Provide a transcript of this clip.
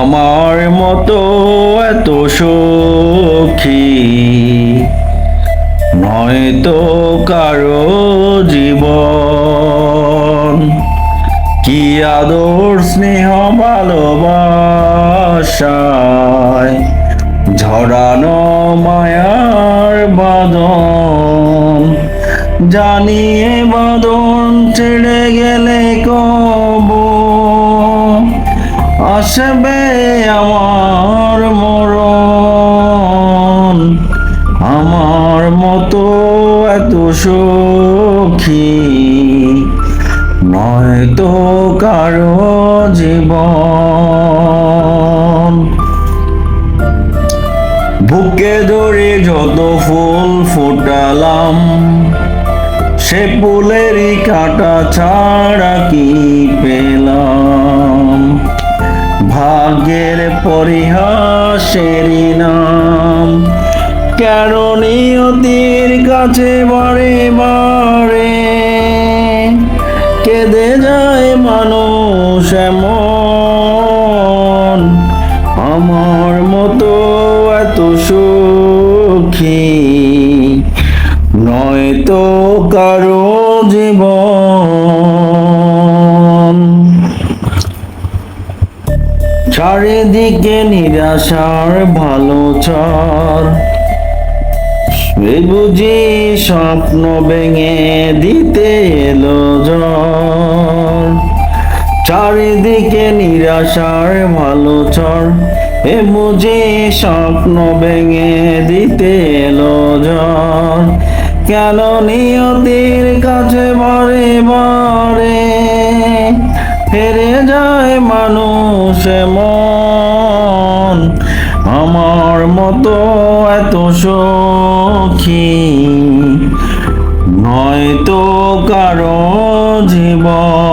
আমার মতো এত সখী। নয়তো কারও জীবন। কি আদর, স্নেহ, ভালোবাসায় ঝরানো মায়ার বাদন জানিয়ে আসবে আমার মরণ। আমার মতো এত সখী। নয়তো কারও জীবন। বুকে ধরে যত ফুল ফোটালাম, সে ফুলেরই কাটা ছাড়া কি পেলাম? ভাগ্যের পরিহাসেরই নাম। কেন নিয়তির কাছে বারে বারে। কেঁদে যায় মানুষ এমন। আমার মতো এত সুখী। নয়তো কারও জীবন। চারিদিকে নিরাশার ভালো চার। বুঝি স্বপ্ন ভেঙে দিতে এলো জ্বর। চারিদিকে নিরাশার ভালো চর এ বুঝি স্বপ্ন ভেঙে দিতে এলো জ্বর। কেন নিয়তির কাছে বারে বারে ফেরে যায় মানুষ মন। আমার মতো এত সখী নয়তো কারও জীবন।